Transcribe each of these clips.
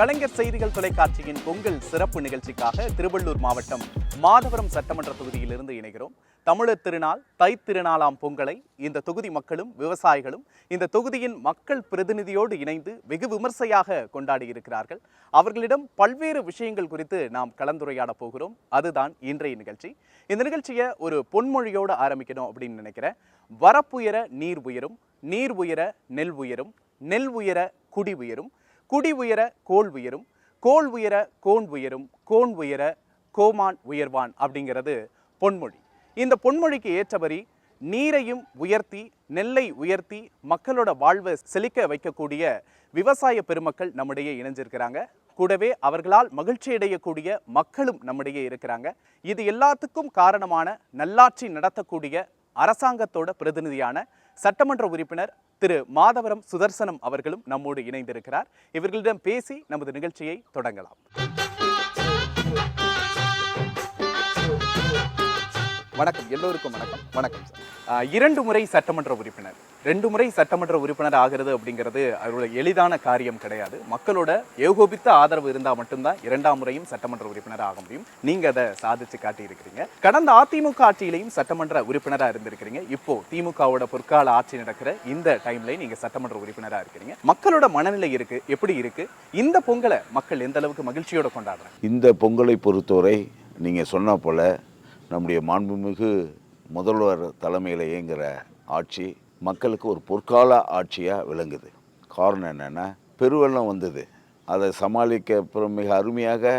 கலைஞர் செய்திகள் தொலைக்காட்சியின் பொங்கல் சிறப்பு நிகழ்ச்சிக்காக திருவள்ளூர் மாவட்டம் மாதவரம் சட்டமன்ற தொகுதியிலிருந்து இணைகிறோம். தமிழர் திருநாள் தைத்திருநாளாம் பொங்கலை இந்த தொகுதி மக்களும் விவசாயிகளும் இந்த தொகுதியின் மக்கள் பிரதிநிதியோடு இணைந்து வெகு விமர்சையாக கொண்டாடி இருக்கிறார்கள் அவர்களிடம் பல்வேறு விஷயங்கள் குறித்து நாம் கலந்துரையாட போகிறோம். அதுதான் இன்றைய நிகழ்ச்சி. இந்த நிகழ்ச்சியை ஒரு பொன்மொழியோடு ஆரம்பிக்கணும் அப்படின்னு நினைக்கிறேன். வரப்புயர நீர் உயரும் நீர் உயர நெல் உயரும் நெல் உயர குடி உயரும். குடி உயர கோல் உயரும் கோல் உயர கோன் உயரும் கோன் உயர கோமான் உயர்வான் அப்படிங்கிறது பொன்மொழி. இந்த பொன்மொழிக்கு ஏற்றபடி நீரையும் உயர்த்தி நெல்லை உயர்த்தி மக்களோட வாழ்வை செழிக்க வைக்கக்கூடிய விவசாய பெருமக்கள் நம்முடைய இணைஞ்சிருக்கிறாங்க. கூடவே அவர்களால் மகிழ்ச்சி அடையக்கூடிய மக்களும் நம்முடைய இருக்கிறாங்க. இது எல்லாத்துக்கும் காரணமான நல்லாட்சி நடத்தக்கூடிய அரசாங்கத்தோட பிரதிநிதியான சட்டமன்ற உறுப்பினர் திரு மாதவரம் சுதர்சனம் அவர்களும் நம்மோடு இணைந்திருக்கிறார். இவர்களிடம் பேசி நமது நிகழ்ச்சியை தொடங்கலாம். வணக்கம். எல்லோருக்கும் வணக்கம். வணக்கம் சார். இரண்டு முறை சட்டமன்ற உறுப்பினர். ரெண்டு முறை சட்டமன்ற உறுப்பினர் ஆகிறது அப்படிங்கிறது அவரோட எளிதான காரியம் கிடையாது. மக்களோட ஏகோபித்த ஆதரவு இருந்தால் மட்டும்தான் இரண்டாம் முறையும் சட்டமன்ற உறுப்பினர் ஆக முடியும். நீங்கள் அதை சாதிச்சு காட்டியிருக்கிறீங்க. கடந்த அதிமுக ஆட்சியிலையும் சட்டமன்ற உறுப்பினராக இருந்திருக்கிறீங்க. இப்போ திமுகவோட பொற்கால ஆட்சி நடக்கிற இந்த டைம்ல நீங்க சட்டமன்ற உறுப்பினராக இருக்கிறீங்க. மக்களோட மனநிலை இருக்கு. எப்படி இருக்கு? இந்த பொங்கலை மக்கள் எந்த அளவுக்கு மகிழ்ச்சியோட கொண்டாடுறாங்க? இந்த பொங்கலை பொறுத்தவரை நீங்கள் சொன்ன போல் நம்முடைய மாண்புமிகு முதல்வர் தலைமையில் இயங்குகிற ஆட்சி மக்களுக்கு ஒரு பொற்கால ஆட்சியாக விளங்குது. காரணம் என்னென்னா பெருவெள்ளம் வந்தது. அதை சமாளிக்க அப்புறம் மிக அருமையாக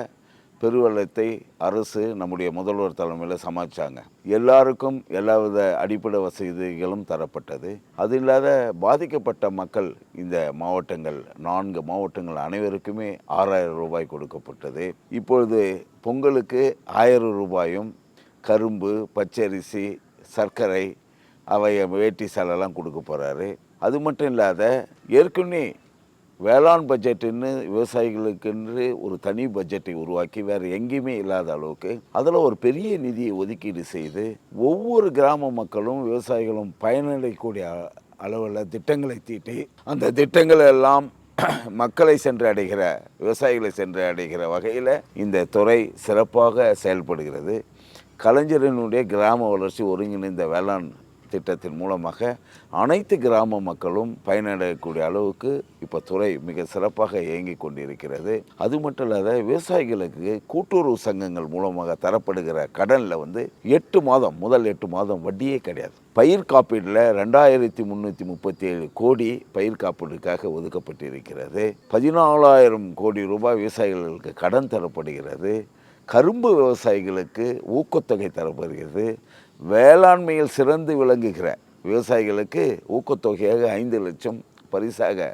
பெருவெள்ளத்தை அரசு நம்முடைய முதல்வர் தலைமையில் சமாளித்தாங்க எல்லாருக்கும் எல்லாவித அடிப்படை வசதிகளும் தரப்பட்டது. அது இல்லாத பாதிக்கப்பட்ட மக்கள் இந்த மாவட்டங்கள் நான்கு மாவட்டங்கள் அனைவருக்குமே ஆறாயிரம் ரூபாய் கொடுக்கப்பட்டது. இப்பொழுது பொங்கலுக்கு ஆயிரம் ரூபாயும் கரும்பு பச்சரிசி சர்க்கரை அவை வேட்டி சாலெல்லாம் கொடுக்க போகிறாரு அது மட்டும் இல்லாத ஏற்கனவே வேளாண் பட்ஜெட்டுன்னு விவசாயிகளுக்கென்று ஒரு தனி பட்ஜெட்டை உருவாக்கி வேறு எங்கேயுமே இல்லாத அளவுக்கு அதில் ஒரு பெரிய நிதியை ஒதுக்கீடு செய்து ஒவ்வொரு கிராம மக்களும் விவசாயிகளும் பயனடையக்கூடிய அளவில் திட்டங்களை தீட்டி அந்த திட்டங்கள் எல்லாம் மக்களை சென்று அடைகிற விவசாயிகளை சென்று அடைகிற வகையில் இந்த துறை சிறப்பாக செயல்படுகிறது. கலைஞரினுடைய கிராம வளர்ச்சி ஒருங்கிணைந்த வேளாண் திட்டத்தின் மூலமாக அனைத்து கிராம மக்களும் பயனடையக்கூடிய அளவுக்கு இப்போ துறை மிக சிறப்பாக இயங்கி கொண்டிருக்கிறது. அது மட்டும் இல்லாத விவசாயிகளுக்கு கூட்டுறவு சங்கங்கள் மூலமாக தரப்படுகிற கடனில் வந்து எட்டு மாதம் முதல் எட்டு மாதம் வட்டியே கிடையாது. பயிர் காப்பீடில் ரெண்டாயிரத்தி முந்நூற்றி முப்பத்தி ஏழு கோடி பயிர் காப்பீடுக்காக ஒதுக்கப்பட்டிருக்கிறது. பதினாலாயிரம் கோடி ரூபாய் விவசாயிகளுக்கு கடன் தரப்படுகிறது. கரும்பு விவசாயிகளுக்கு ஊக்கத்தொகை தரப்படுகிறது. வேளாண்மையில் சிறந்து விளங்குகிற விவசாயிகளுக்கு ஊக்கத்தொகையாக ஐந்து லட்சம் பரிசாக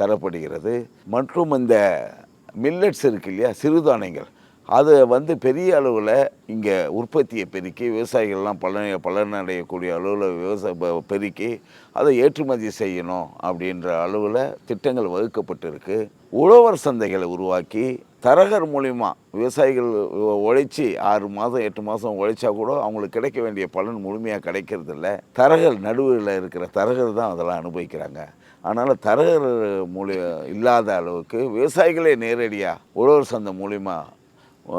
தரப்படுகிறது. மற்றும் இந்த மில்லட்ஸ் இருக்கு இல்லையா சிறுதானியங்கள். அது வந்து பெரிய அளவில் இங்கே உற்பத்தியை பெருக்கி விவசாயிகள்லாம் பலன் பலனடையக்கூடிய அளவில் விவசாய பெருக்கி அதை ஏற்றுமதி செய்யணும் அப்படின்ற அளவில் திட்டங்கள் வகுக்கப்பட்டிருக்கு. உழவர் சந்தைகளை உருவாக்கி தரகர் மூலிமா விவசாயிகள் உழைச்சி ஆறு மாதம் எட்டு மாதம் உழைச்சா கூட அவங்களுக்கு கிடைக்க வேண்டிய பலன் முழுமையாக கிடைக்கிறது இல்லை. தரகர் நடுவில் இருக்கிற தரகர் தான் அதெல்லாம் அனுபவிக்கிறாங்க. அதனால் தரகர் மூலி இல்லாத அளவுக்கு விவசாயிகளே நேரடியாக உழவர் சந்தை மூலிமா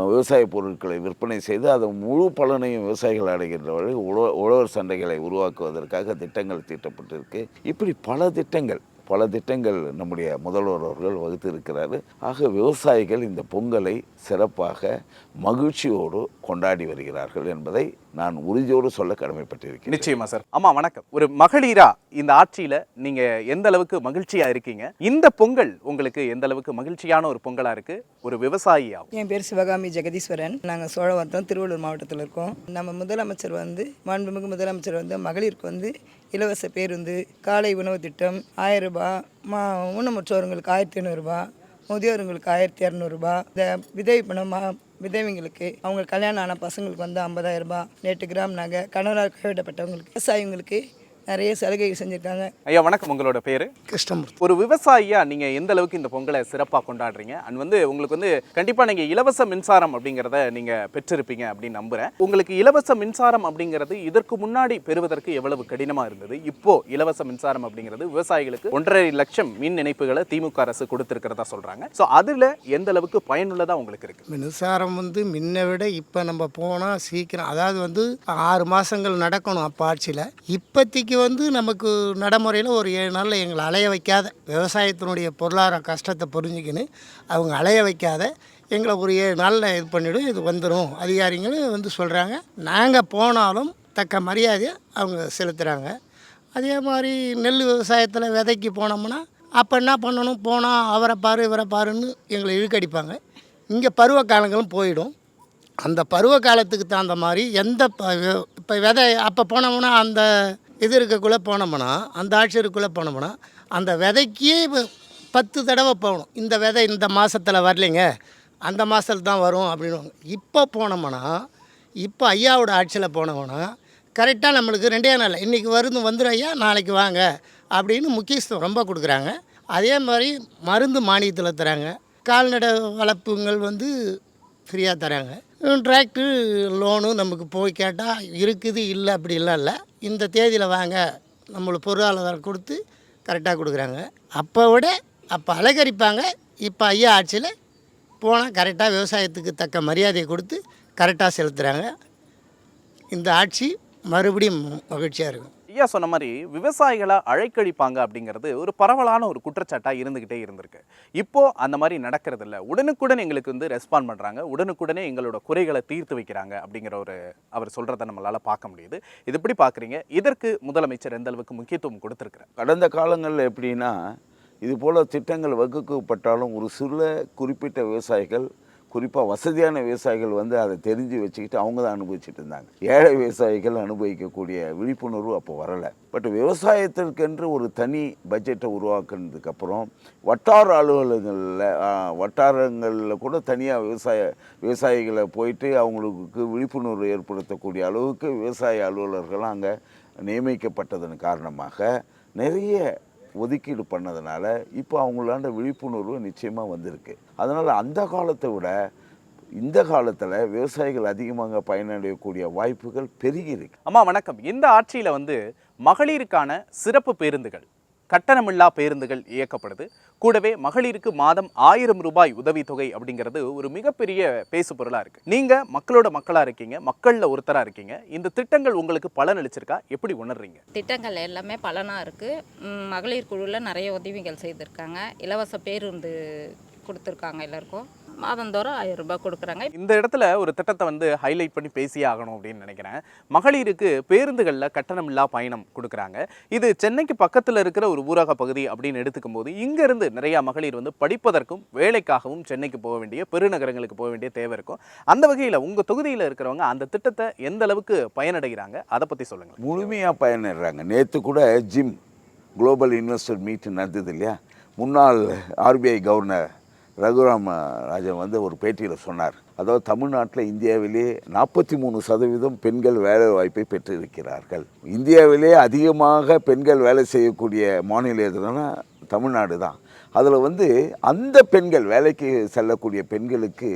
விவசாய பொருட்களை விற்பனை செய்து அதன் முழு பலனையும் விவசாயிகள் அடைகின்ற வழி உழ உழவர் சந்தைகளை உருவாக்குவதற்காக திட்டங்கள் தீட்டப்பட்டிருக்கு. இப்படி பல திட்டங்கள் பல திட்டங்கள் நம்முடைய முதல்வர் அவர்கள் வகுத்திருக்கிறாரு. ஆக விவசாயிகள் இந்த பொங்கலை சிறப்பாக மகிழ்ச்சியோடு கொண்டாடி வருகிறார்கள் என்பதை நான் உறுதியோடு சொல்ல கடமைப்பட்டிருக்கிறேன். நிச்சயமா சார். ஆமா வணக்கம். ஒரு மகளிரா இந்த ஆட்சியில நீங்க எந்த அளவுக்கு மகிழ்ச்சியா இருக்கீங்க? இந்த பொங்கல் உங்களுக்கு எந்த அளவுக்கு மகிழ்ச்சியான ஒரு பொங்கலா இருக்கு? ஒரு விவசாயியாவும் என் பேர் சிவகாமி ஜெகதீஸ்வரன். நாங்கள் சோழவட்டம் திருவள்ளூர் மாவட்டத்தில் இருக்கோம். நம்ம முதலமைச்சர் வந்து மாண்புமிகு முதலமைச்சர் வந்து மகளிருக்கு வந்து இலவச பேருந்து காலை உணவு திட்டம் ஆயிரம் ரூபாய் மா ஊனமுற்றோர்களுக்கு ஆயிரத்தி ஐநூறுரூபா முதியோர்களுக்கு ஆயிரத்தி இரநூறுபா இந்த விதவை பணம் மா அவங்க கல்யாணம் ஆன பசங்களுக்கு வந்து ஐம்பதாயிரம் ரூபாய் நேற்று கிராம் நகை கணவரால் கைவிடப்பட்டவங்களுக்கு விவசாயிங்களுக்கு நிறைய சலுகைகள் செஞ்சுருக்காங்க. ஐயா வணக்கம். உங்களோட பேரு? கிருஷ்ணமூர்த்தி. ஒரு விவசாயியா நீங்க எந்த அளவுக்கு இந்த பொங்கலை சிறப்பா கொண்டாடுறீங்க? அண்ட் வந்து உங்களுக்கு வந்து கண்டிப்பா நீங்க இலவச மின்சாரம் அப்படிங்கறத நீங்க பெற்றிருப்பீங்க அப்படின்னு நம்புறேன். உங்களுக்கு இலவச மின்சாரம் அப்படிங்கிறது இதற்கு முன்னாடி பெறுவதற்கு எவ்வளவு கடினமா இருந்தது? இப்போ இலவச மின்சாரம் அப்படிங்கிறது விவசாயிகளுக்கு ஒன்றரை லட்சம் மின் இணைப்புகளை திமுக அரசு கொடுத்திருக்கிறதா சொல்றாங்க. சோ அதுல எந்த அளவுக்கு பயனுள்ளதா உங்களுக்கு இருக்கு? மின்சாரம் வந்து முன்ன விட இப்போ நம்ம போனால் சீக்கிரம் அதாவது வந்து ஆறு மாதங்கள் நடக்கணும் அப்போ ஆட்சியில். இப்போதைக்கு வந்து நமக்கு நடைமுறையில் ஒரு ஏழு நாளில் எங்களை அலைய வைக்காத விவசாயத்தினுடைய பொருளாதார கஷ்டத்தை புரிஞ்சுக்கின்னு அவங்க அலைய வைக்காத எங்களை ஒரு ஏழு நாளில் இது பண்ணிவிடும் இது வந்துடும் அதிகாரிங்களும் வந்து சொல்கிறாங்க நாங்கள் போனாலும் தக்க மரியாதையை அவங்க செலுத்துகிறாங்க அதே மாதிரி நெல் விவசாயத்தில் விதைக்கு போனோம்னா அப்போ என்ன பண்ணணும்? போனால் அவரை பாரு இவரை பாருன்னு எங்களை இழுக்கடிப்பாங்க. இங்கே பருவ காலங்களும் போயிடும். அந்த பருவ காலத்துக்கு தகுந்த மாதிரி எந்த இப்போ விதை அப்போ போனோம்னா அந்த இது இருக்கக்குள்ளே போனோம்னா அந்த ஆட்சியருக்குள்ளே போனோம்னா அந்த விதைக்கே பத்து தடவை போகணும். இந்த விதை இந்த மாதத்தில் வரலைங்க. அந்த மாதத்தில் தான் வரும் அப்படின்னு இப்போ போனோம்னா இப்போ ஐயாவோட ஆட்சியில் போனோம்னா கரெக்டாக நம்மளுக்கு ரெண்டே நாள் இன்றைக்கி வருது வந்துடும் ஐயா நாளைக்கு வாங்க அப்படின்னு முக்கியத்துவம் ரொம்ப கொடுக்குறாங்க. அதே மாதிரி மருந்து மானியத்தில் தராங்க. கால்நடை வளர்ப்புங்கள் வந்து ஃப்ரீயாக தராங்க. டிராக்டர் லோனும் நமக்கு போய் கேட்டால் இருக்குது இல்லை அப்படிலாம் இல்லை. இந்த தேதியில் வாங்க. நம்மளுக்கு பொருளாதாரம் கொடுத்து கரெக்டாக கொடுக்குறாங்க. அப்போ விட அப்போ அலங்கரிப்பாங்க. இப்போ ஐயா ஆட்சியில் போனால் கரெக்டாக விவசாயத்துக்கு தக்க மரியாதையை கொடுத்து கரெக்டாக செலுத்துகிறாங்க இந்த ஆட்சி மறுபடியும் மகிழ்ச்சியாக இருக்கும். ஐயா சொன்ன மாதிரி விவசாயிகளை அழைக்கழிப்பாங்க அப்படிங்கிறது ஒரு பரவலான ஒரு குற்றச்சாட்டாக இருந்துக்கிட்டே இருந்திருக்கு. இப்போது அந்த மாதிரி நடக்கிறதில்ல. உடனுக்குடன் எங்களுக்கு வந்து ரெஸ்பாண்ட் பண்ணுறாங்க உடனுக்குடனே எங்களோட குறைகளை தீர்த்து வைக்கிறாங்க அப்படிங்கிற ஒரு அவர் சொல்கிறத நம்மளால் பார்க்க முடியுது. இது எப்படி பார்க்குறீங்க? இதற்கு முதலமைச்சர் எந்த அளவுக்கு முக்கியத்துவம் கொடுத்திருக்கிறார்? கடந்த காலங்களில் எப்படின்னா இது போல் திட்டங்கள் வகுக்கப்பட்டாலும் ஒரு சில குறிப்பிட்ட விவசாயிகள் குறிப்பாக வசதியான விவசாயிகள் வந்து அதை தெரிஞ்சு வச்சுக்கிட்டு அவங்க தான் அனுபவிச்சுட்டு இருந்தாங்க. ஏழை விவசாயிகள் அனுபவிக்கக்கூடிய விழிப்புணர்வு அப்போ வரலை. பட் விவசாயத்திற்கென்று ஒரு தனி பட்ஜெட்டை உருவாக்குனதுக்கப்புறம் வட்டார அலுவலகங்களில் வட்டாரங்களில் கூட தனியாக விவசாய விவசாயிகளை போயிட்டு அவங்களுக்கு விழிப்புணர்வு ஏற்படுத்தக்கூடிய அளவுக்கு விவசாய அலுவலர்கள்லாம் அங்கே நியமிக்கப்பட்டதன் காரணமாக நிறைய ஒதுக்கீடு பண்ணதுனால இப்போ அவங்களாண்ட விழிப்புணர்வு நிச்சயமாக வந்திருக்கு. அதனால் அந்த காலத்தை விட இந்த காலத்தில் விவசாயிகள் அதிகமாக பயனடையக்கூடிய வாய்ப்புகள் பெருகி இருக்கு. அம்மா வணக்கம். இந்த ஆட்சியில் வந்து மகளிருக்கான சிறப்பு பேருந்துகள் கட்டணமில்லா பேருந்துகள் இயக்கப்படுது. கூடவே மகளிருக்கு மாதம் ஆயிரம் ரூபாய் உதவித்தொகை அப்படிங்கிறது ஒரு மிகப்பெரிய பேசு பொருளாக இருக்குது நீங்கள் மக்களோட மக்களாக இருக்கீங்க மக்களில் ஒருத்தராக இருக்கீங்க. இந்த திட்டங்கள் உங்களுக்கு பலன் அளிச்சிருக்கா? எப்படி உணர்றீங்க? திட்டங்கள் எல்லாமே பலனாக இருக்குது மகளிர் குழுவில் நிறைய உதவிகள் செய்திருக்காங்க. இலவச பேருந்து கொடுத்துருக்காங்க எல்லாருக்கும். மாதந்தோறும் ஆயிரம் ரூபாய் கொடுக்குறாங்க. இந்த இடத்துல ஒரு திட்டத்தை வந்து ஹைலைட் பண்ணி பேசியே ஆகணும் அப்படின்னு நினைக்கிறேன். மகளிருக்கு பேருந்துகளில் கட்டணமில்லா பயணம் கொடுக்குறாங்க. இது சென்னைக்கு பக்கத்தில் இருக்கிற ஒரு ஊரக பகுதி அப்படின்னு எடுத்துக்கும் போது இங்கேருந்து நிறைய மகளிர் வந்து படிப்பதற்கும் வேலைக்காகவும் சென்னைக்கு போக வேண்டிய பெருநகரங்களுக்கு போக வேண்டிய தேவை இருக்கும். அந்த வகையில் உங்கள் தொகுதியில் இருக்கிறவங்க அந்த திட்டத்தை எந்த அளவுக்கு பயனடைகிறாங்க? அதை பற்றி சொல்லுங்கள் முழுமையாக பயனிடுறாங்க. நேற்று கூட ஜிம் குளோபல் இன்வெஸ்டர் மீட் நடந்தது இல்லையா? முன்னாள் ஆர்பிஐ கவர்னர் ரகுராம ராஜன் வந்து ஒரு பேட்டியில் சொன்னார். அதாவது தமிழ்நாட்டில் இந்தியாவிலே நாற்பத்தி மூணு சதவீதம் பெண்கள் வேலை வாய்ப்பை பெற்றிருக்கிறார்கள். இந்தியாவிலே அதிகமாக பெண்கள் வேலை செய்யக்கூடிய மாநிலம் எதுனா தமிழ்நாடு தான். அதில் வந்து அந்த பெண்கள் வேலைக்கு செல்லக்கூடிய பெண்களுக்கு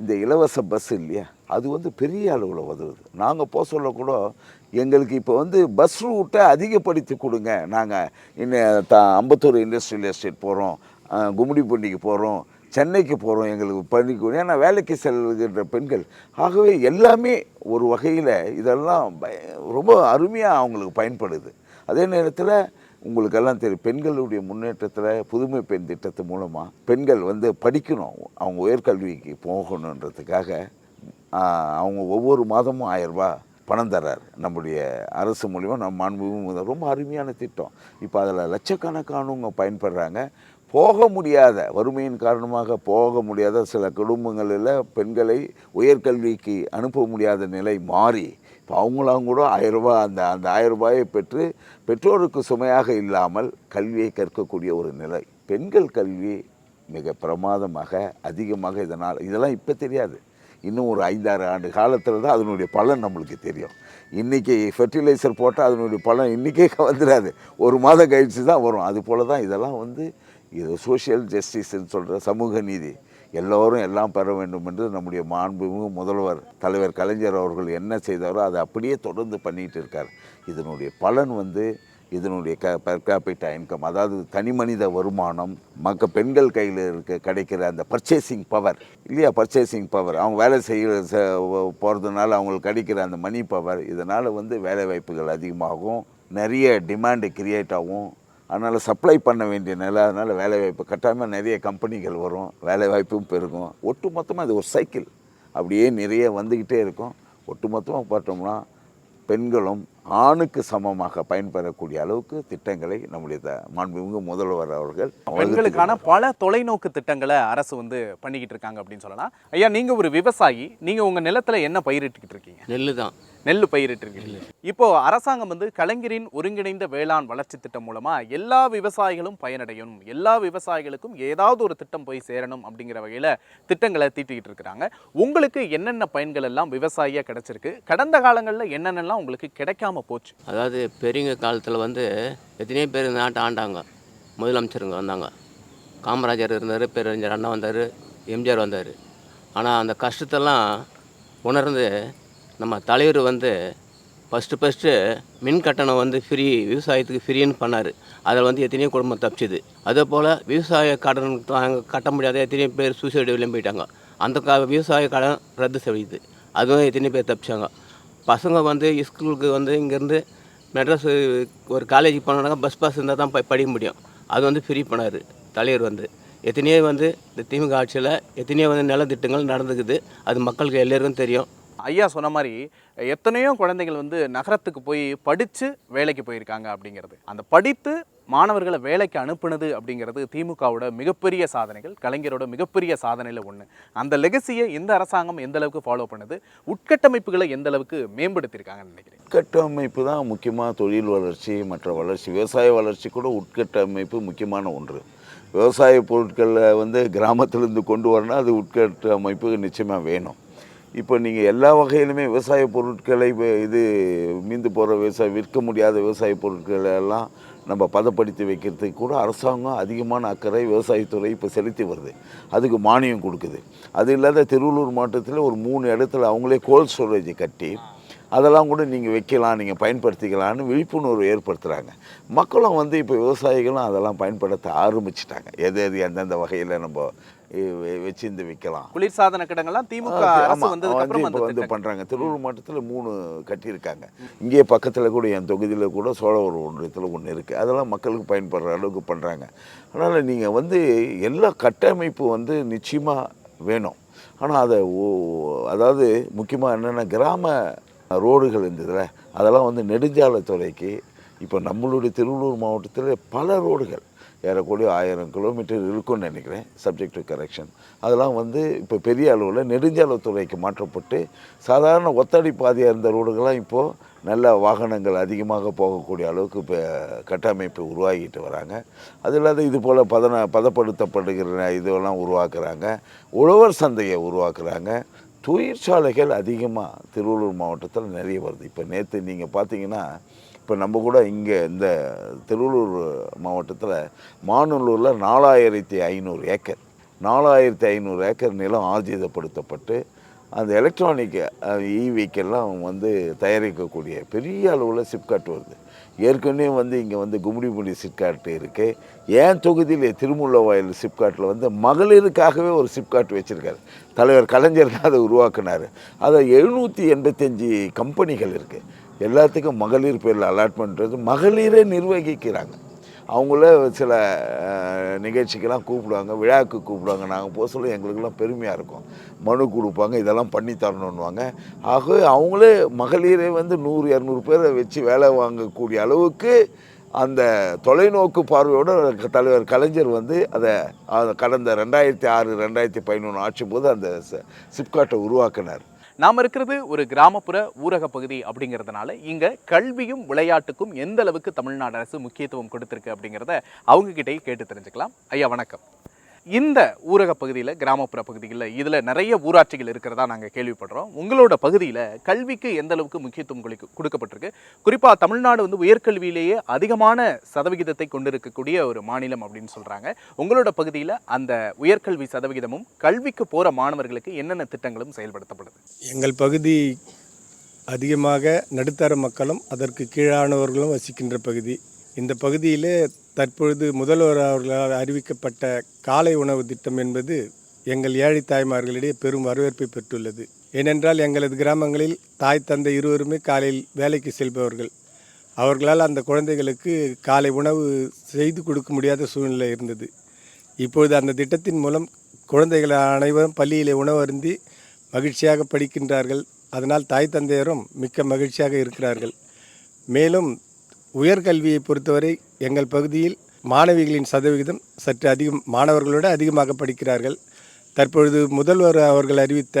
இந்த இலவச பஸ் இல்லையா? அது வந்து பெரிய அளவில் உதவுது. நாங்கள் போக சொல்ல கூட எங்களுக்கு இப்போ வந்து பஸ் ரூட்டை அதிகப்படுத்தி கொடுங்க. நாங்கள் இன்னும் த அம்பத்தூர் இண்டஸ்ட்ரியல் எஸ்டேட் போகிறோம் கும்மிடிப்பூண்டிக்கு போகிறோம் சென்னைக்கு போகிறோம் எங்களுக்கு பணிக்கு. ஏன்னா வேலைக்கு செல்கின்ற பெண்கள். ஆகவே எல்லாமே ஒரு வகையில் இதெல்லாம் ரொம்ப அருமையாக அவங்களுக்கு பயன்படுது. அதே நேரத்தில் உங்களுக்கெல்லாம் தெரியும் பெண்களுடைய முன்னேற்றத்தில் புதுமை பெண் திட்டத்து மூலமாக பெண்கள் வந்து படிக்கணும். அவங்க உயர்கல்விக்கு போகணுன்றதுக்காக அவங்க ஒவ்வொரு மாதமும் ஆயரூபா பணம் தர்றார். நம்முடைய அரசு மூலிமா நம்ம மாண்புமும் ரொம்ப அருமையான திட்டம். இப்போ அதில் லட்சக்கணக்கானவங்க பயன்படுறாங்க. போக முடியாத வறுமையின் காரணமாக போக முடியாத சில குடும்பங்களில் பெண்களை உயர்கல்விக்கு அனுப்ப முடியாத நிலை மாறி இப்போ அவங்களாம் கூட ஆயிரம் ரூபாய் அந்த அந்த ஆயிரம் ரூபாயை பெற்று பெற்றோருக்கு சுமையாக இல்லாமல் கல்வியை கற்கக்கூடிய ஒரு நிலை. பெண்கள் கல்வி மிக பிரமாதமாக அதிகமாக இதனால் இதெல்லாம் இப்போ தெரியாது. இன்னும் ஒரு ஐந்தாறு ஆண்டு காலத்தில் தான் அதனுடைய பலன் நம்மளுக்கு தெரியும். இன்றைக்கி ஃபெர்டிலைசர் போட்டால் அதனுடைய பலன் இன்றைக்கே வந்துடாது. ஒரு மாதம் கழிச்சு தான் வரும். அது போல தான் இதெல்லாம் வந்து இது சோஷியல் ஜஸ்டிஸ்ன்னு சொல்கிற சமூக நீதி. எல்லோரும் எல்லாம் பெற வேண்டும் என்று நம்முடைய மாண்புமிகு முதல்வர் தலைவர் கலைஞர் அவர்கள் என்ன செய்தாரோ அதை அப்படியே தொடர்ந்து பண்ணிகிட்டு இருக்கார். இதனுடைய பலன் வந்து இதனுடைய க பெர் கேபிட்டா இன்கம் அதாவது தனி மனித வருமானம் மக்க பெண்கள் கையில் இருக்க கிடைக்கிற அந்த பர்ச்சேசிங் பவர் இல்லையா? பர்ச்சேசிங் பவர் அவங்க வேலை செய்ய போகிறதுனால அவங்களுக்கு கிடைக்கிற அந்த மணி பவர் இதனால் வந்து வேலை வாய்ப்புகள் அதிகமாகும். நிறைய டிமாண்டு கிரியேட் ஆகும். அதனால் சப்ளை பண்ண வேண்டிய நிலை அதனால் வேலைவாய்ப்பு கட்டாயமாக நிறைய கம்பெனிகள் வரும். வேலைவாய்ப்பும் பெருகும். ஒட்டு மொத்தமாக இது ஒரு சைக்கிள் அப்படியே நிறைய வந்துக்கிட்டே இருக்கும். ஒட்டு மொத்தமாக பார்த்தோம்னா பெண்களும் ஆணுக்கு சமமாக பயன்பெறக்கூடிய அளவுக்கு திட்டங்களை நம்முடைய த- மாண்புமிகு முதல்வர் அவர்கள் பெண்களுக்கான பல தொலைநோக்கு திட்டங்களை அரசு வந்து பண்ணிக்கிட்டு இருக்காங்க அப்படின்னு சொல்லலாம். ஐயா நீங்க ஒரு விவசாயி. நீங்க உங்க நிலத்துல என்ன பயிரிட்டுக்கிட்டு இருக்கீங்க? நெல்லு தான் நெல் பயிரிட்டு இருக்கீங்க இப்போ அரசாங்கம் வந்து கலைஞரின் ஒருங்கிணைந்த வேளாண் வளர்ச்சி திட்டம் மூலமா எல்லா விவசாயிகளும் பயனடையணும் எல்லா விவசாயிகளுக்கும் ஏதாவது ஒரு திட்டம் போய் சேரணும் அப்படிங்கிற வகையில திட்டங்களை தீட்டிக்கிட்டு இருக்கிறாங்க. உங்களுக்கு என்னென்ன பயன்கள் எல்லாம் விவசாயியா கிடைச்சிருக்கு? கடந்த காலங்களில் என்னென்னலாம் உங்களுக்கு கிடைக்காம போச்சு? அதாவது பெரியவங்க காலத்தில் வந்து எத்தனையோ பேர் இந்த நாட்டை ஆண்டாங்க. முதலமைச்சருங்க வந்தாங்க. காமராஜர் இருந்தார் பேரறிஞர் அண்ணா வந்தார் எம்ஜிஆர் வந்தார். ஆனால் அந்த கஷ்டத்தெல்லாம் உணர்ந்து நம்ம தலைவர் வந்து ஃபஸ்ட்டு ஃபஸ்ட்டு மின் கட்டணம் வந்து ஃப்ரீ விவசாயத்துக்கு ஃப்ரீன்னு பண்ணார். அதில் வந்து எத்தனையோ குடும்பம் தப்பிச்சுது. அதே போல் விவசாய கடன் நாங்கள் கட்ட முடியாத எத்தனையோ பேர் சூசைடு வெளியும் போயிட்டாங்க அந்த க விவசாய கடன் ரத்து செய்யுது அதுவும் எத்தனையோ பேர் தப்பிச்சாங்க. பசங்க வந்து ஸ்கூலுக்கு வந்து இங்கேருந்து மெட்ராஸ் ஒரு காலேஜுக்கு போனாங்க பஸ் பாஸ் இருந்தால் தான் போய் படிக்க முடியும். அது வந்து ஃப்ரீ பண்ணார் தலைவர் வந்து. எத்தனையோ வந்து இந்த திமுக ஆட்சியில் எத்தனையோ வந்து நலத்திட்டங்கள் நடந்துக்குது. அது மக்களுக்கு எல்லோருக்கும் தெரியும். ஐயா சொன்ன மாதிரி எத்தனையோ குழந்தைகள் வந்து நகரத்துக்கு போய் படித்து வேலைக்கு போயிருக்காங்க அப்படிங்கிறது. அந்த படித்து மாணவர்களை வேலைக்கு அனுப்புனது அப்படிங்கிறது திமுகவோட மிகப்பெரிய சாதனைகள் கலைஞரோட மிகப்பெரிய சாதனையில் ஒன்று அந்த லெகசியை இந்த அரசாங்கம் எந்த அளவுக்கு ஃபாலோ பண்ணுது உட்கட்டமைப்புகளை எந்த அளவுக்கு மேம்படுத்தியிருக்காங்கன்னு நினைக்கிறேன் உட்கட்டமைப்பு தான் முக்கியமாக தொழில் வளர்ச்சி மற்ற வளர்ச்சி விவசாய வளர்ச்சி கூட உட்கட்டமைப்பு முக்கியமான ஒன்று. விவசாய பொருட்களை வந்து கிராமத்திலேருந்து கொண்டு வரணும் அது உட்கட்டமைப்பு நிச்சயமாக வேணும். இப்போ நீங்கள் எல்லா வகையிலுமே விவசாய பொருட்களை இது மீந்து போகிற விவசாய விற்க முடியாத விவசாய பொருட்களை எல்லாம் நம்ம பதப்படுத்தி வைக்கிறதுக்கு கூட அரசாங்கம் அதிகமான அக்கறை விவசாயத்துறை இப்போ செலுத்தி வருது. அதுக்கு மானியம் கொடுக்குது. அது இல்லாத திருவள்ளூர் மாவட்டத்தில் ஒரு மூணு இடத்துல அவங்களே கோல்ட் ஸ்டோரேஜ் கட்டி அதெல்லாம் கூட நீங்கள் வைக்கலாம் நீங்கள் பயன்படுத்திக்கலாம்னு விழிப்புணர்வு ஏற்படுத்துகிறாங்க மக்களும் வந்து இப்போ விவசாயிகளும் அதெல்லாம் பயன்படுத்த ஆரம்பிச்சிட்டாங்க. எது எது எந்தெந்த வகையில் நம்ம வச்சிருந்து விற்கலாம் குளிர்சாதன கிடங்கெல்லாம் திமுக அரசு வந்து திட்டங்கள். பண்ணுறாங்க திருவள்ளூர் மாவட்டத்தில் மூணு கட்டியிருக்காங்க. இங்கே பக்கத்தில் கூட என் தொகுதியில் கூட சோழவர் ஒன்றியத்தில் ஒன்று இருக்குது அதெல்லாம் மக்களுக்கு பயன்படுற அளவுக்கு பண்ணுறாங்க அதனால் நீங்கள் வந்து எல்லா கட்டமைப்பு வந்து நிச்சயமாக வேணும். ஆனால் அதை ஓ- அதாவது முக்கியமாக என்னென்னா கிராம ரோடுகள் இருந்ததுல அதெல்லாம் வந்து நெடுஞ்சாலைத்துறைக்கு இப்போ நம்மளுடைய திருவள்ளூர் மாவட்டத்தில் பல ரோடுகள் ஏறக்கூடிய ஆயிரம் கிலோமீட்டர் இருக்கும்னு நினைக்கிறேன் சப்ஜெக்ட் டு கரெக்ஷன் அதெல்லாம் வந்து இப்போ பெரிய அளவில் நெடுஞ்சாலைத்துறைக்கு மாற்றப்பட்டு சாதாரண ஒத்தடி பாதையாக இருந்த ரோடுகள்லாம் இப்போது நல்ல வாகனங்கள் அதிகமாக போகக்கூடிய அளவுக்கு இப்போ கட்டமைப்பு உருவாகிட்டு வராங்க. அது இல்லாத இது போல் பதன பதப்படுத்தப்படுகிற இதெல்லாம் உருவாக்குறாங்க. உழவர் சந்தையை உருவாக்குறாங்க. தொழிற்சாலைகள் அதிகமாக திருவள்ளூர் மாவட்டத்தில் நிறைய வருது. இப்போ நேற்று நீங்கள் பார்த்தீங்கன்னா இப்போ நம்ம கூட இங்கே இந்த திருவள்ளூர் மாவட்டத்தில் மாநல்லூரில் நாலாயிரத்தி ஐநூறு ஏக்கர். நாலாயிரத்தி ஐநூறு ஏக்கர் நிலம் ஆர்ஜிதப்படுத்தப்பட்டு அந்த எலக்ட்ரானிக் இவிக்கெல்லாம் வந்து தயாரிக்கக்கூடிய பெரிய அளவில் சிப்காட் வருது. ஏற்கனவே வந்து இங்கே வந்து கும்மிடிமுடி சிப்காட் இருக்குது ஏன் தொகுதியில் திருமுள்ளவாயில் சிப்காட்டில் வந்து மகளிருக்காகவே ஒரு சிப்காட் வச்சுருக்காரு. தலைவர் கலைஞர் தான் அதை உருவாக்குனார். அதை எழுநூற்றி எண்பத்தஞ்சு கம்பெனிகள் இருக்குது எல்லாத்துக்கும் மகளிர் பேரில் அலாட்மெண்ட்றது மகளிரே நிர்வகிக்கிறாங்க. அவங்கள சில நிகழ்ச்சிக்கெல்லாம் கூப்பிடுவாங்க விழாவுக்கு கூப்பிடுவாங்க. நாங்கள் போக சொல்ல எங்களுக்கெல்லாம் பெருமையாக இருக்கும். மனு கொடுப்பாங்க இதெல்லாம் பண்ணி தரணுன்னுவாங்க ஆகவே அவங்களே மகளிரே வந்து நூறு இரநூறு பேரை வச்சு வேலை வாங்கக்கூடிய அளவுக்கு அந்த தொலைநோக்கு பார்வையோடு தலைவர் கலைஞர் வந்து அதை அதை கடந்த ரெண்டாயிரத்தி ஆறு ரெண்டாயிரத்தி பதினொன்று ஆட்சி போது அந்த சிப்காட்டை உருவாக்கினார். நாம இருக்கிறது ஒரு கிராமப்புற ஊரக பகுதி அப்படிங்கிறதுனால இங்க கல்வியும் விளையாட்டுக்கும் எந்த அளவுக்கு தமிழ்நாடு அரசு முக்கியத்துவம் கொடுத்துருக்கு அப்படிங்கிறத அவங்க கிட்டயே கேட்டு தெரிஞ்சுக்கலாம். ஐயா வணக்கம். இந்த ஊரக பகுதியில் கிராமப்புற பகுதிகளில் இதில் நிறைய ஊராட்சிகள் இருக்கிறதா நாங்கள் கேள்விப்படுறோம். உங்களோட பகுதியில் கல்விக்கு எந்த அளவுக்கு முக்கியத்துவம் கொடுக்கப்பட்டிருக்கு? குறிப்பாக தமிழ்நாடு வந்து உயர்கல்வியிலேயே அதிகமான சதவிகிதத்தை கொண்டிருக்கக்கூடிய ஒரு மாநிலம் அப்படின்னு சொல்கிறாங்க உங்களோட பகுதியில் அந்த உயர்கல்வி சதவிகிதமும் கல்விக்கு போகிற மாணவர்களுக்கு என்னென்ன திட்டங்களும் செயல்படுத்தப்படுது? எங்கள் பகுதி அதிகமாக நடுத்தர மக்களும் அதற்கு கீழானவர்களும் வசிக்கின்ற பகுதி. இந்த பகுதியிலே தற்பொழுது முதல்வர் அவர்களால் அறிவிக்கப்பட்ட காலை உணவு திட்டம் என்பது எங்கள் ஏழை தாய்மார்களிடையே பெரும் வரவேற்பை பெற்றுள்ளது. ஏனென்றால் எங்களது கிராமங்களில் தாய் தந்தை இருவருமே காலையில் வேலைக்கு செல்பவர்கள். அவர்களால் அந்த குழந்தைகளுக்கு காலை உணவு செய்து கொடுக்க முடியாத சூழ்நிலை இருந்தது. இப்பொழுது அந்த திட்டத்தின் மூலம் குழந்தைகள் அனைவரும் பள்ளியிலே உணவருந்தி மகிழ்ச்சியாக படிக்கின்றார்கள். அதனால் தாய் தந்தையரும் மிக்க மகிழ்ச்சியாக இருக்கிறார்கள். மேலும் உயர்கல்வியை பொறுத்தவரை எங்கள் பகுதியில் மாணவிகளின் சதவிகிதம் சற்று அதிகம் மாணவர்களோடு அதிகமாக படிக்கிறார்கள். தற்பொழுது முதல்வர் அவர்கள் அறிவித்த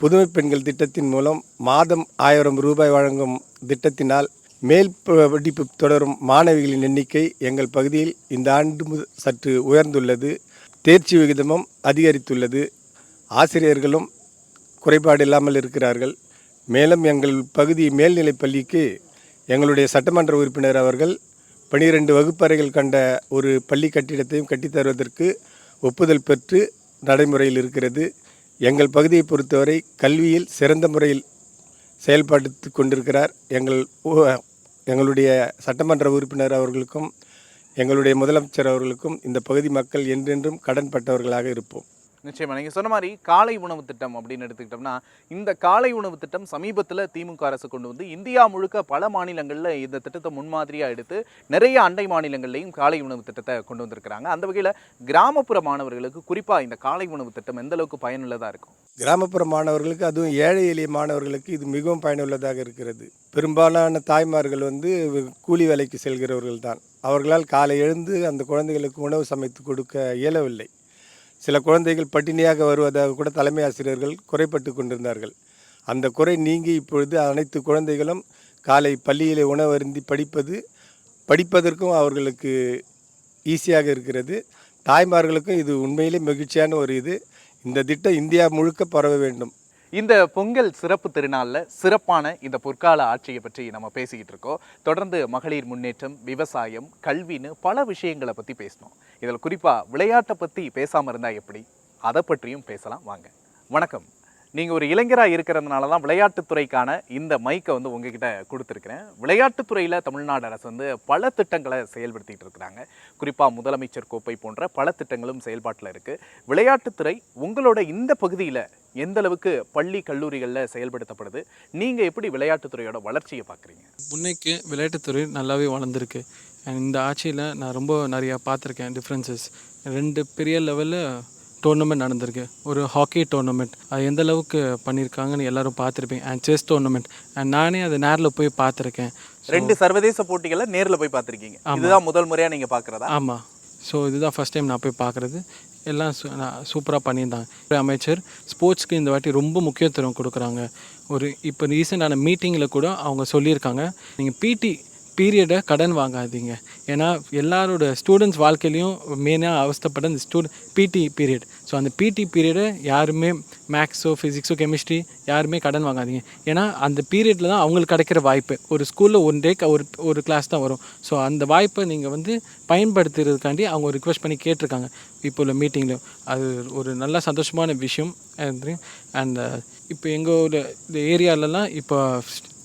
புதுமை பெண்கள் திட்டத்தின் மூலம் மாதம் ஆயிரம் ரூபாய் வழங்கும் திட்டத்தினால் மேல் படிப்பு தொடரும் மாணவிகளின் எண்ணிக்கை எங்கள் பகுதியில் இந்த ஆண்டு சற்று உயர்ந்துள்ளது. தேர்ச்சி விகிதமும் அதிகரித்துள்ளது. ஆசிரியர்களும் குறைபாடு இல்லாமல் இருக்கிறார்கள். மேலும் எங்கள் பகுதி மேல்நிலைப் பள்ளிக்கு எங்களுடைய சட்டமன்ற உறுப்பினர் அவர்கள் பனிரெண்டு வகுப்பறைகள் கண்ட ஒரு பள்ளி கட்டிடத்தையும் கட்டித்தருவதற்கு ஒப்புதல் பெற்று நடைமுறையில் இருக்கிறது. எங்கள் பகுதியை பொறுத்தவரை கல்வியில் சிறந்த முறையில் செயல்படுத்தி கொண்டிருக்கிறார். எங்கள் எங்களுடைய சட்டமன்ற உறுப்பினர் அவர்களுக்கும் எங்களுடைய முதலமைச்சர் அவர்களுக்கும் இந்த பகுதி மக்கள் என்றென்றும் கடன்பட்டவர்களாக இருப்போம். நிச்சயமாக நீங்கள் சொன்ன மாதிரி காலை உணவு திட்டம் அப்படின்னு எடுத்துக்கிட்டோம்னா இந்த காலை உணவு திட்டம் சமீபத்தில் திமுக அரசு கொண்டு வந்து இந்தியா முழுக்க பல மாநிலங்களில் இந்த திட்டத்தை முன்மாதிரியாக எடுத்து நிறைய அண்டை மாநிலங்கள்லையும் காலை உணவு திட்டத்தை கொண்டு வந்திருக்கிறாங்க. அந்த வகையில் கிராமப்புற மாணவர்களுக்கு குறிப்பாக இந்த காலை உணவு திட்டம் எந்த அளவுக்கு பயனுள்ளதாக இருக்கும்? கிராமப்புற மாணவர்களுக்கு அதுவும் ஏழை எளிய மாணவர்களுக்கு இது மிகவும் பயனுள்ளதாக இருக்கிறது. பெரும்பாலான தாய்மார்கள் வந்து கூலி வேலைக்கு செல்கிறவர்கள் தான். அவர்களால் காலை எழுந்து அந்த குழந்தைகளுக்கு உணவு சமைத்து கொடுக்க இயலவில்லை. சில குழந்தைகள் பட்டினியாக வருவதாக கூட தலைமை ஆசிரியர்கள் குறைப்பட்டு கொண்டிருந்தார்கள். அந்த குறை நீங்கி இப்பொழுது அனைத்து குழந்தைகளும் காலை பள்ளியிலே உணவருந்தி படிப்பது படிப்பதற்கும் அவர்களுக்கு ஈஸியாக இருக்கிறது. தாய்மார்களுக்கும் இது உண்மையிலே மகிழ்ச்சியான ஒரு இது. இந்த திட்டம் இந்தியா முழுக்க பரவ வேண்டும். இந்த பொங்கல் சிறப்பு திருநாளில் சிறப்பான இந்த பொற்கால ஆட்சியை பற்றி நம்ம பேசிக்கிட்டு இருக்கோம். தொடர்ந்து மகளிர் முன்னேற்றம் விவசாயம் கல்வின்னு பல விஷயங்களை பற்றி பேசணும். இதில் குறிப்பாக விளையாட்டை பற்றி பேசாமல் இருந்தால் எப்படி? அதை பற்றியும் பேசலாம். வாங்க. வணக்கம். நீங்கள் ஒரு இளைஞராக இருக்கிறதுனால தான் விளையாட்டுத்துறைக்கான இந்த மைக்கை வந்து உங்ககிட்ட கொடுத்துருக்கிறேன். விளையாட்டுத்துறையில் தமிழ்நாடு அரசு வந்து பல திட்டங்களை செயல்படுத்திகிட்டு இருக்கிறாங்க. குறிப்பாக முதலமைச்சர் கோப்பை போன்ற பல திட்டங்களும் செயல்பாட்டில் இருக்குது விளையாட்டுத்துறை உங்களோட இந்த பகுதியில் எந்த அளவுக்கு பள்ளி கல்லூரிகளில் செயல்படுத்தப்படுது? நீங்கள் எப்படி விளையாட்டுத்துறையோட வளர்ச்சியை பார்க்குறீங்க? முன்னைக்கு விளையாட்டுத்துறை நல்லாவே வளர்ந்துருக்கு. இந்த ஆட்சியில் நான் ரொம்ப நிறையா பார்த்துருக்கேன் டிஃப்ரென்சஸ் ரெண்டு பெரிய லெவலில் டோர்னமெண்ட் நடந்திருக்கு. ஒரு ஹாக்கி டோர்னமெண்ட் அது எந்த அளவுக்கு பண்ணியிருக்காங்கன்னு எல்லாரும் பார்த்துருப்பீங்க. அண்ட் செஸ் டோர்னமெண்ட் அண்ட் நானே அதை நேரில் போய் பார்த்துருக்கேன். ரெண்டு சர்வதேச போட்டிகளை நேரில் போய் பார்த்துருக்கீங்க. இதுதான் முதல் முறையாக நீங்கள் பார்க்குறதா? ஆமாம் ஸோ இதுதான் ஃபஸ்ட் டைம் நான் போய் பார்க்குறது. எல்லாம் சூப்பராக பண்ணியிருந்தாங்க. அமைச்சர் ஸ்போர்ட்ஸ்க்கு இந்த வாட்டி ரொம்ப முக்கியத்துவம் கொடுக்குறாங்க. ஒரு இப்போ ரீசெண்டான மீட்டிங்கில் கூட அவங்க சொல்லியிருக்காங்க. நீங்கள் பிடி பீரியடை கடன் வாங்காதீங்க. ஏன்னா எல்லாரோட ஸ்டூடெண்ட்ஸ் வாழ்க்கையிலையும் மெயினாக அவஸ்தைப்பட இந்த ஸ்டூடெண்ட் பிடி பீரியட் ஸோ அந்த பிடி பீரியடை யாருமே மேக்ஸோ ஃபிசிக்ஸோ கெமிஸ்ட்ரி யாருமே கடன் வாங்காதீங்க. ஏன்னா அந்த பீரியடில் தான் அவங்களுக்கு கிடைக்கிற வாய்ப்பு. ஒரு ஸ்கூலில் ஒன் டேக்கு ஒரு ஒரு கிளாஸ் தான் வரும். ஸோ அந்த வாய்ப்பை நீங்கள் வந்து பயன்படுத்துறதுக்காண்டி அவங்க ரிக்வெஸ்ட் பண்ணி கேட்டிருக்காங்க. இப்போ உள்ள மீட்டிங்கில் அது ஒரு நல்ல சந்தோஷமான விஷயம். அண்ட் இப்போ எங்கள் இந்த ஏரியாலலாம் இப்போ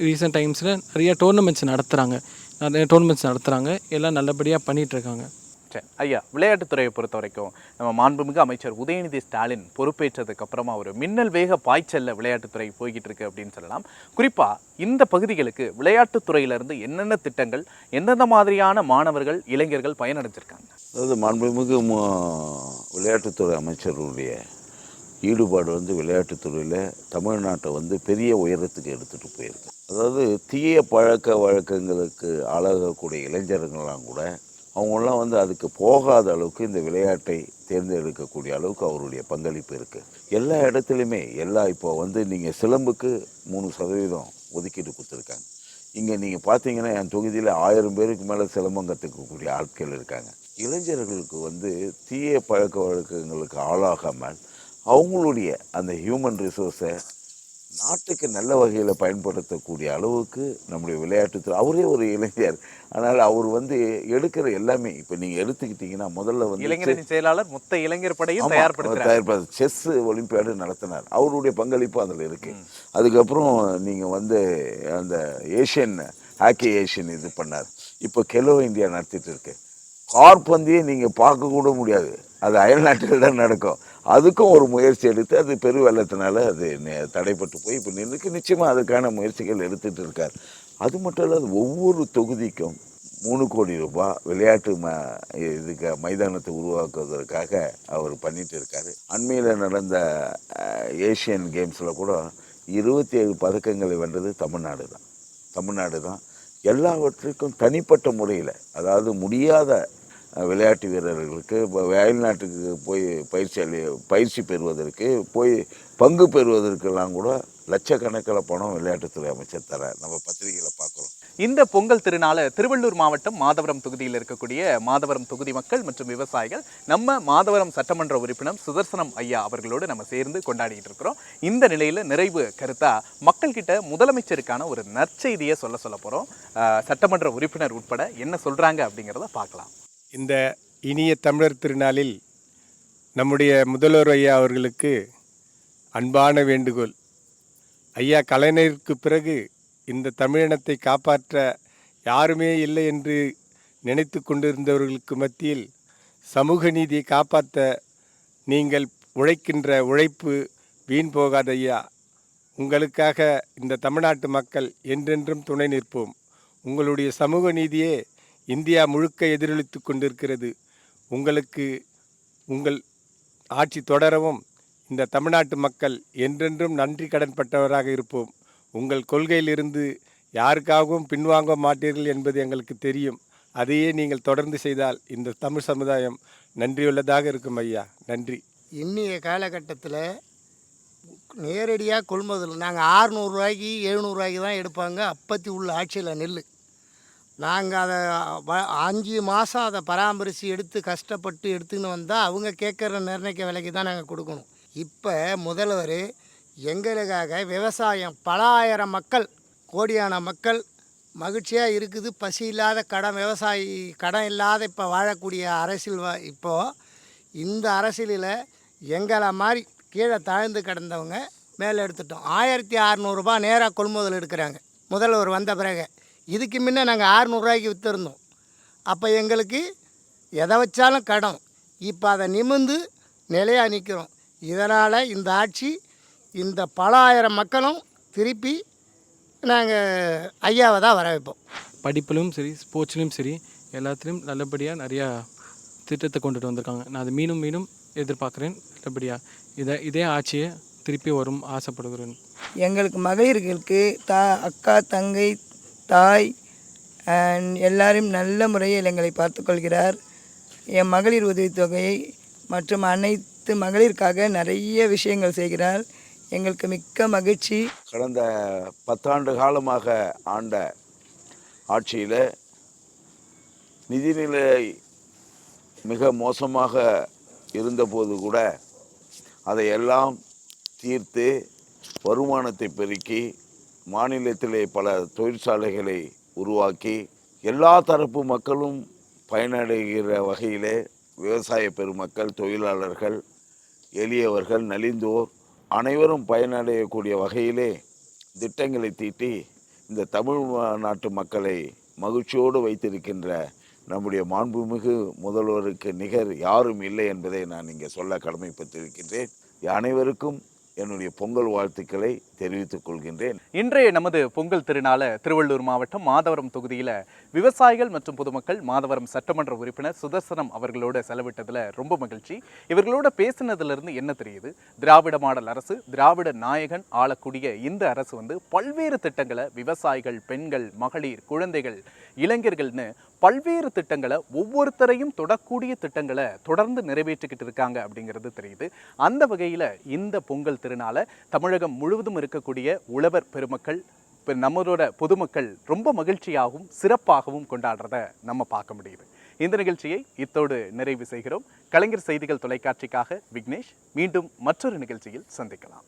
ரீசெண்ட் டைம்ஸில் நிறைய டோர்னமெண்ட்ஸ் நடத்துகிறாங்க நிறைய டோர்னமெண்ட்ஸ் நடத்துகிறாங்க எல்லாம் நல்லபடியாக பண்ணிகிட்ருக்காங்க சரி ஐயா விளையாட்டுத்துறையை பொறுத்த வரைக்கும் நம்ம மாண்புமிகு அமைச்சர் உதயநிதி ஸ்டாலின் பொறுப்பேற்றதுக்கு அப்புறமா ஒரு மின்னல் வேக பாய்ச்சல்ல விளையாட்டுத்துறை போய்கிட்டு இருக்கு அப்படின்னு சொல்லலாம். குறிப்பா இந்த பகுதிகளுக்கு விளையாட்டுத்துறையிலிருந்து என்னென்ன திட்டங்கள் எந்தெந்த மாதிரியான மாணவர்கள் இளைஞர்கள் பயனடைஞ்சிருக்காங்க? அதாவது மாண்புமிகு மு- விளையாட்டுத்துறை அமைச்சருடைய ஈடுபாடு வந்து விளையாட்டுத்துறையில் தமிழ்நாட்டை வந்து பெரிய உயரத்துக்கு எடுத்துகிட்டு போயிருக்கு. அதாவது தீய பழக்க வழக்கங்களுக்கு ஆளாகக்கூடிய இளைஞர்கள்லாம் கூட அவங்களாம் வந்து அதுக்கு போகாத அளவுக்கு இந்த விளையாட்டை தேர்ந்தெடுக்கக்கூடிய அளவுக்கு அவருடைய பங்களிப்பு இருக்குது எல்லா இடத்துலையுமே எல்லா இப்போ வந்து நீங்கள் சிலம்புக்கு மூணு சதவீதம் ஒதுக்கீடு கொடுத்துருக்காங்க. இங்கே நீங்கள் பார்த்தீங்கன்னா என் தொகுதியில் ஆயிரம் பேருக்கு மேலே சிலம்பம் கற்றுக்கக்கூடிய ஆட்கள் இருக்காங்க. இளைஞர்களுக்கு வந்து தீய பழக்க வழக்கங்களுக்கு ஆளாகாமல் அவங்களுடைய அந்த ஹியூமன் ரிசோர்ஸை நாட்டுக்கு நல்ல வகையில் பயன்படுத்தக்கூடிய அளவுக்கு நம்முடைய விளையாட்டுத்துறை அவரே ஒரு இளைஞர். ஆனால் அவர் வந்து எடுக்கிற எல்லாமே இப்போ நீங்கள் எடுத்துக்கிட்டிங்கன்னா முதல்ல வந்து இளைஞரின் செயலாளர் மொத்த இளைஞர் படையும் தயார்படுத்து செஸ் ஒலிம்பியாடு நடத்தினார். அவருடைய பங்களிப்பு அதில் இருக்கு. அதுக்கப்புறம் நீங்கள் வந்து அந்த ஏஷியன் ஹாக்கி ஏஷியன் இது பண்ணார். இப்போ கெலோ இந்தியா நடத்திட்டு இருக்கு. கார்பந்தையே நீங்கள் பார்க்க கூட முடியாது. அது அயல்நாட்டில் தான் நடக்கும். அதுக்கும் ஒரு முயற்சி எடுத்து அது பெரு வெள்ளத்தினால அது தடைப்பட்டு போய் இப்போ நின்றுக்கு நிச்சயமாக அதுக்கான முயற்சிகள் எடுத்துகிட்டு இருக்கார். அது மட்டும் இல்லாத ஒவ்வொரு தொகுதிக்கும் மூணு கோடி ரூபாய் விளையாட்டு ம இதுக்கு மைதானத்தை உருவாக்குவதற்காக அவர் பண்ணிட்டு இருக்காரு. அண்மையில் நடந்த ஏஷியன் கேம்ஸில் கூட இருபத்தி ஏழு பதக்கங்களை வென்றது தமிழ்நாடு தான். தமிழ்நாடு தான். எல்லாவற்றுக்கும் தனிப்பட்ட முறையில் அதாவது முடியாத விளையாட்டு வீரர்களுக்கு வெளிநாட்டுக்கு போய் பயிற்சி அளி பயிற்சி பெறுவதற்கு போய் பங்கு பெறுவதற்கெல்லாம் கூட லட்சக்கணக்கில் பணம் விளையாட்டுத்துறை அமைச்சர் தர நம்ம பத்திரிகையில் பார்க்குறோம். இந்த பொங்கல் திருநாளை திருவள்ளூர் மாவட்டம் மாதவரம் தொகுதியில் இருக்கக்கூடிய மாதவரம் தொகுதி மக்கள் மற்றும் விவசாயிகள் நம்ம மாதவரம் சட்டமன்ற உறுப்பினர் சுதர்சனம் ஐயா அவர்களோடு நம்ம சேர்ந்து கொண்டாடிட்டு இருக்கிறோம். இந்த நிலையில் நிறைவு கருத்தா மக்கள்கிட்ட முதலமைச்சருக்கான ஒரு நற்செய்தியை சொல்ல சொல்ல போகிறோம் சட்டமன்ற உறுப்பினர் உட்பட என்ன சொல்றாங்க அப்படிங்கிறத பார்க்கலாம். இந்த இனிய தமிழர் திருநாளில் நம்முடைய முதல்வர் ஐயா அவர்களுக்கு அன்பான வேண்டுகோள். ஐயா கலைஞருக்கு பிறகு இந்த தமிழினத்தை காப்பாற்ற யாருமே இல்லை என்று நினைத்து கொண்டிருந்தவர்களுக்கு மத்தியில் சமூக நீதியை காப்பாற்ற நீங்கள் உழைக்கின்ற உழைப்பு வீண் போகாத ஐயா. உங்களுக்காக இந்த தமிழ்நாட்டு மக்கள் என்றென்றும் துணை நிற்போம். உங்களுடைய சமூக நீதியே இந்தியா முழுக்க எதிரொலித்து கொண்டிருக்கிறது. உங்களுக்கு உங்கள் ஆட்சி தொடரவும் இந்த தமிழ்நாட்டு மக்கள் என்றென்றும் நன்றி கடன்பட்டவராக இருப்போம். உங்கள் கொள்கையிலிருந்து யாருக்காகவும் பின்வாங்க மாட்டீர்கள் என்பது எங்களுக்கு தெரியும். அதையே நீங்கள் தொடர்ந்து செய்தால் இந்த தமிழ் சமுதாயம் நன்றியுள்ளதாக இருக்கும் ஐயா. நன்றி. இன்றைய காலகட்டத்தில் நேரடியாக கொள்முதல் நாங்கள் ஆறுநூறுவாய்க்கு எழுநூறுவாய்க்கு தான் எடுப்பாங்க. அப்பத்தி உள்ள ஆட்சியில் நெல் நாங்கள் அதை வ- அஞ்சு மாதம் அதை பராமரித்து எடுத்து கஷ்டப்பட்டு எடுத்துன்னு வந்தால் அவங்க கேட்குற நிர்ணயிக்க விலைக்கு தான் நாங்கள் கொடுக்கணும். இப்போ முதல்வர் எங்களுக்காக விவசாயம் பல ஆயிரம் மக்கள் கோடியான மக்கள் மகிழ்ச்சியாக இருக்குது. பசி இல்லாத கடன் விவசாயி கடன் இல்லாத இப்போ வாழக்கூடிய அரசியல் வா இப்போது இந்த அரசியலில் எங்களை மாதிரி கீழே தாழ்ந்து கிடந்தவங்க மேலே எடுத்துட்டோம். ஆயிரத்தி அறநூறுபா நேராக கொள்முதல் எடுக்கிறாங்க. முதல்வர் வந்த பிறகு. இதுக்கு முன்ன நாங்கள் ஆறுநூறுவாய்க்கு விற்றுருந்தோம் அப்போ எங்களுக்கு எதை வச்சாலும் கடன். இப்போ அதை நிமிர்ந்து நிலையாக நிற்கிறோம் இதனால் இந்த ஆட்சி இந்த பல ஆயிரம் மக்களும் திருப்பி நாங்கள் ஐயாவை தான் வர வைப்போம் படிப்பிலும் சரி ஸ்போர்ட்ஸ்லையும் சரி எல்லாத்துலேயும் நல்லபடியாக நிறையா திட்டத்தை கொண்டுட்டு வந்திருக்காங்க. நான் அதை மீண்டும் மீண்டும் எதிர்பார்க்குறேன். நல்லபடியாக இதை இதே ஆட்சியை திருப்பி வரும் ஆசைப்படுகிறேன். எங்களுக்கு மகளிர்களுக்கு தா அக்கா தங்கை தாய் எல்லாரும் நல்ல முறையில் எங்களை பார்த்துக்கொள்கிறார். என் மகளிர் உதவித்தொகை மற்றும் அனைத்து மகளிருக்காக நிறைய விஷயங்கள் செய்கிறார். எங்களுக்கு மிக்க மகிழ்ச்சி. கடந்த பத்தாண்டு காலமாக ஆண்ட ஆட்சியில் நிதிநிலை மிக மோசமாக இருந்தபோது கூட அதையெல்லாம் தீர்த்து வருமானத்தை பெருக்கி மாநிலத்திலே பல தொழிற்சாலைகளை உருவாக்கி எல்லா தரப்பு மக்களும் பயனடைகிற வகையிலே விவசாய பெருமக்கள் தொழிலாளர்கள் எளியவர்கள் நலிந்தோர் அனைவரும் பயனடையக்கூடிய வகையிலே திட்டங்களை தீட்டி இந்த தமிழ் நாட்டு மக்களை மகிழ்ச்சியோடு வைத்திருக்கின்ற நம்முடைய மாண்புமிகு முதல்வருக்கு நிகர் யாரும் இல்லை என்பதை நான் இங்கே சொல்ல கடமைப்பட்டிருக்கின்றேன். அனைவருக்கும் என்னுடைய பொங்கல் வாழ்த்துக்களை தெரிவித்துக் கொள்கின்றேன். இன்றைய நமது பொங்கல் திருநாளை திருவள்ளூர் மாவட்டம் மாதவரம் தொகுதியில் விவசாயிகள் மற்றும் பொதுமக்கள் மாதவரம் சட்டமன்ற உறுப்பினர் சுதர்சனம் அவர்களோட செலவிட்டதில் ரொம்ப மகிழ்ச்சி. இவர்களோட பேசினதுல இருந்து என்ன தெரியுது? திராவிட மாடல் அரசு திராவிட நாயகன் ஆளக்கூடிய இந்த அரசு வந்து பல்வேறு திட்டங்களை விவசாயிகள் பெண்கள் மகளிர் குழந்தைகள் இளைஞர்கள்னு பல்வேறு திட்டங்களை ஒவ்வொருத்தரையும் தொடக்கூடிய திட்டங்களை தொடர்ந்து நிறைவேற்றிக்கிட்டு இருக்காங்க அப்படிங்கிறது தெரியுது. அந்த வகையில இந்த பொங்கல் திருநாளை தமிழகம் முழுவதும் இருக்கக்கூடிய உழவர் பெருமக்கள் இப்போ நம்மளோட பொதுமக்கள் ரொம்ப மகிழ்ச்சியாகவும் சிறப்பாகவும் கொண்டாடுறத நம்ம பார்க்க முடியுது. இந்த நிகழ்ச்சியை இத்தோடு நிறைவு செய்கிறோம். கலைஞர் செய்திகள் தொலைக்காட்சிக்காக விக்னேஷ். மீண்டும் மற்றொரு நிகழ்ச்சியில் சந்திக்கலாம்.